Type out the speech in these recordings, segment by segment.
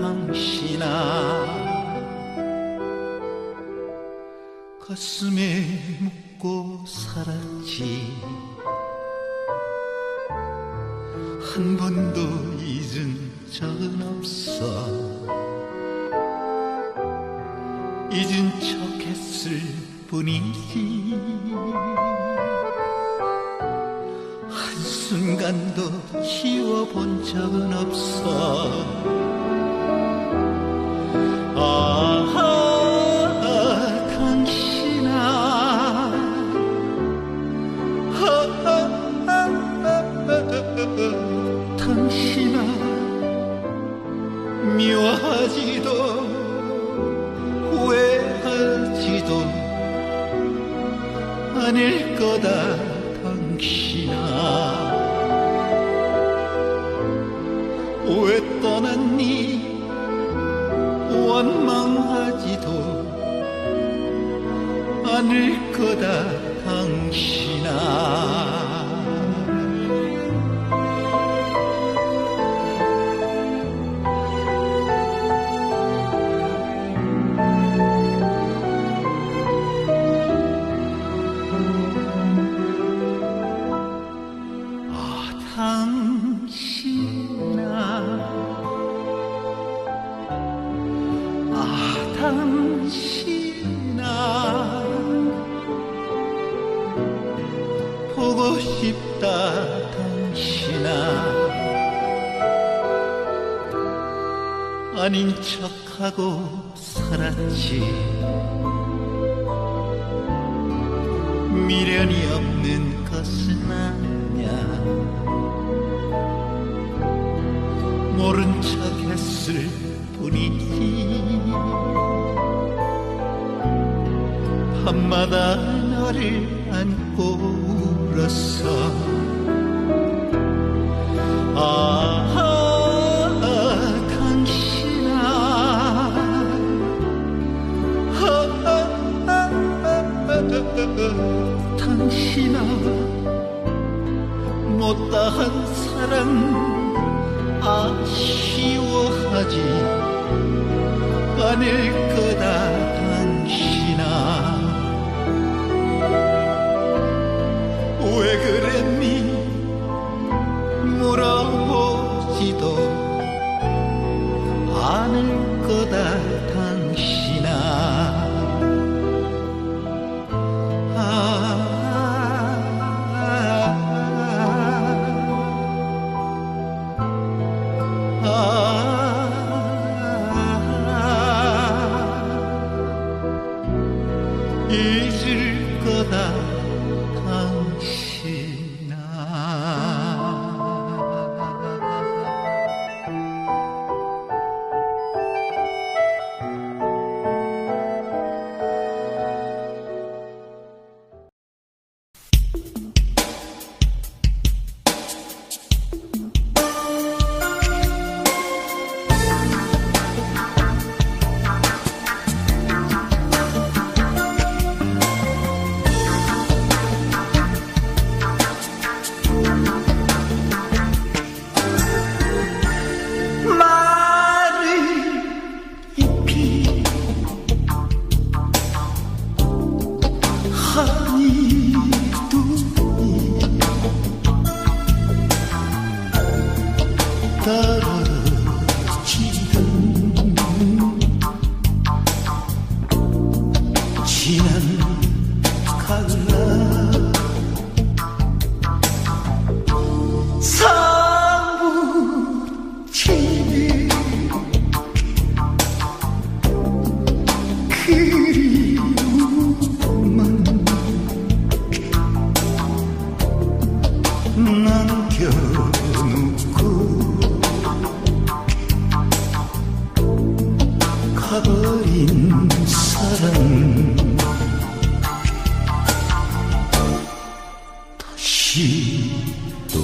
당신아. 가슴에 묻고 살았지. 한 번도 잊은 적은 없어. 잊은 척 했을 뿐이지 순간도 키워본 적은 없어. 아 당신아. 당신아 미워하지도 후회하지도 않을 거다 아닌 척하고 살았지. 미련이 없는 것은 아냐 모른 척 했을 뿐이지. 밤마다 너를 안고 울었어 당신아 못다한 사랑 아쉬워하지 않을 거다 당신아. 왜 그랬니? 물어보지도 않을 거다 다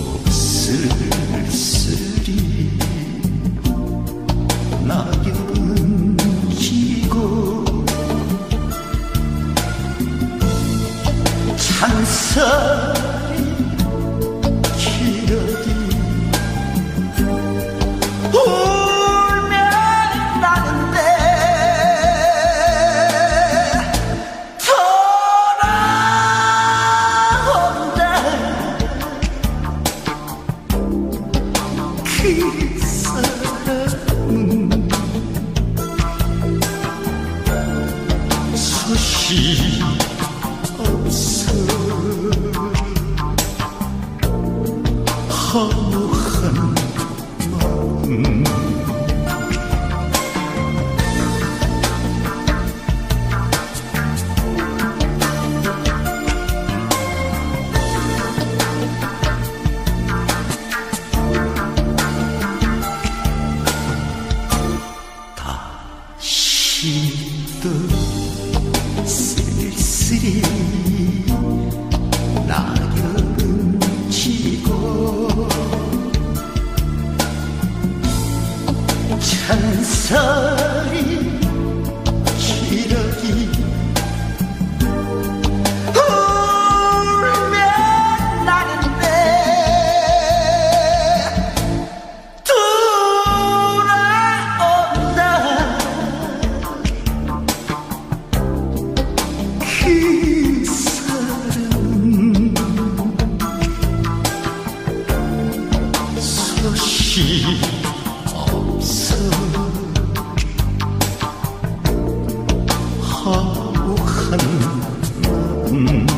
mm -hmm.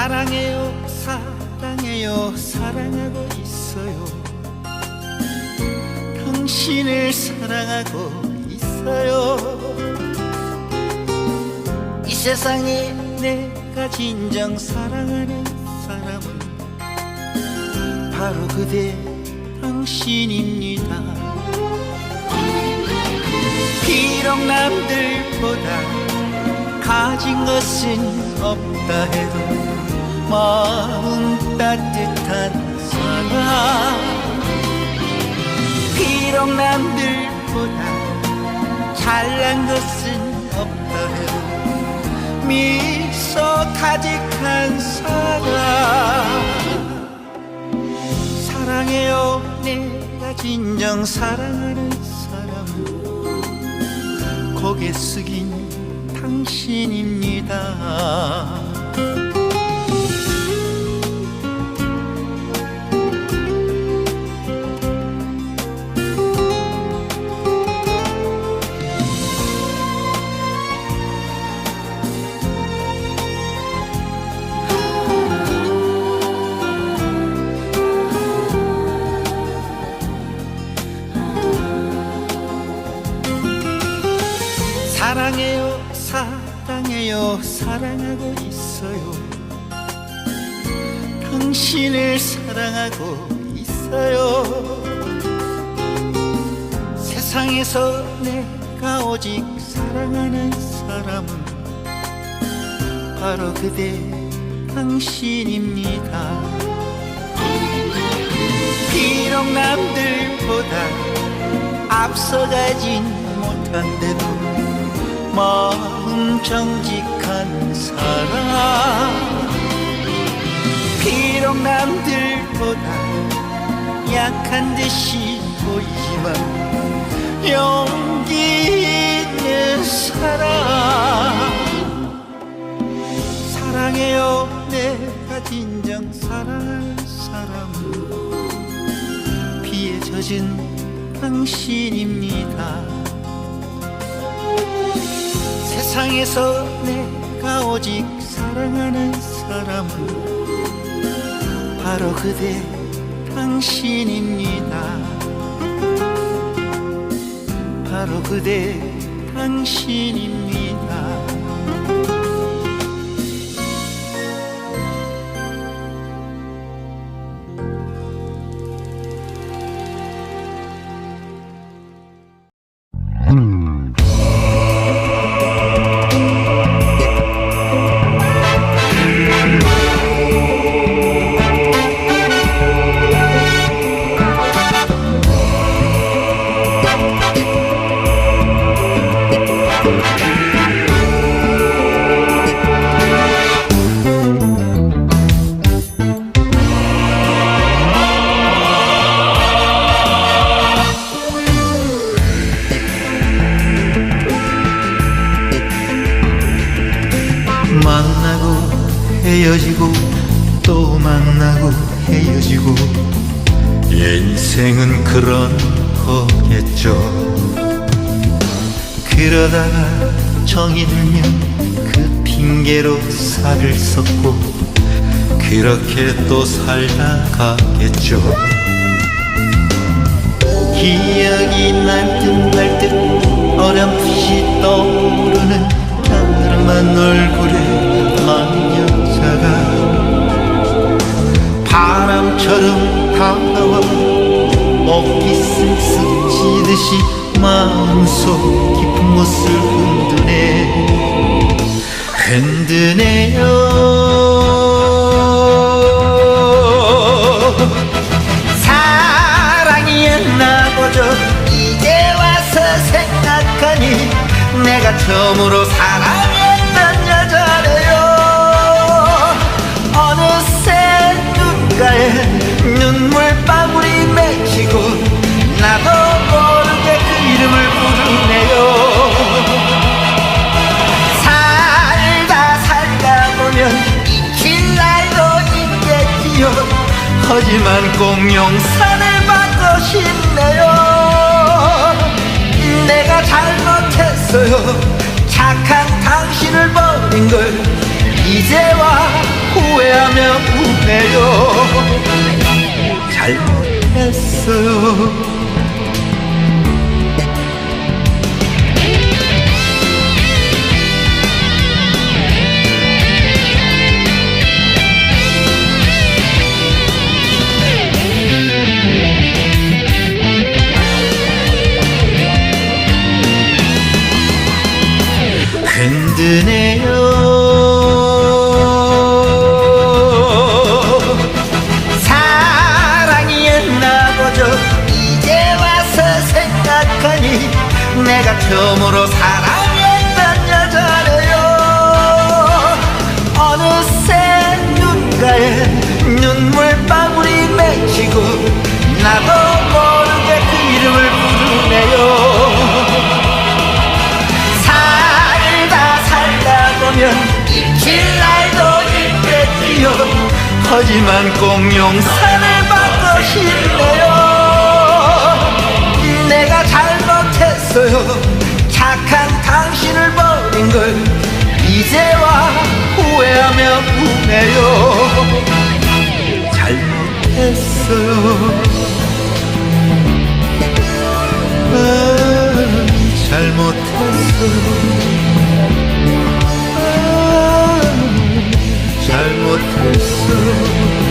사랑해요 사랑해요 사랑하고 있어요. 당신을 사랑하고 있어요. 이 세상에 내가 진정 사랑하는 사람은 바로 그대 당신입니다. 비록 남들보다 가진 것은 없다 해도 마음 따뜻한 사랑. 비록 남들보다 잘난 것은 없다 해도 미소 가득한 사랑. 사랑해요 내가 진정 사랑하는 사람은 고개 숙인 당신입니다 사랑하고 있어요. 세상에서 내가 오직 사랑하는 사람은 바로 그대 당신입니다. 비록 남들보다 앞서가진 못한데도 마음 정직한 사랑. 비록 남들 보다 약한 듯이 보이지만 용기 있는 사랑. 사랑해요 내가 진정 사랑하는 사람은 비에 젖은 당신입니다. 세상에서 내가 오직 사랑하는 사람은 바로 그대 당신입니다. 바로 그대 당신입니다 헤어지고 또 만나고 헤어지고 인생은 그런 거겠죠. 그러다가 정이 들면 그 핑계로 살을 썩고 그렇게 또 살다가겠죠. 기억이 날듯 말듯 어렴풋이 떠오르는 까만 얼굴의 바람처럼 다가와 어깨 쓱쓱 찌듯이 마음속 깊은 곳을 흔드네. 흔드네요. 사랑이었나 보죠. 이제 와서 생각하니 내가 처음으로 사랑 눈물방울이 맺히고 나도 모르게 그 이름을 부르네요. 살다 살다 보면 잊힐 날도 있겠지요. 하지만 꼭 용산을 받고 싶네요. 내가 잘못했어요. 착한 당신을 버린 걸 이제와 후회하며 우네요 흔드네요 하지만 꼭 용산을 받고 싶네요. 내가 잘못했어요. 착한 당신을 버린 걸 이제와 후회하며 우네요. 잘못했어요. 아, 잘못했어요 我的手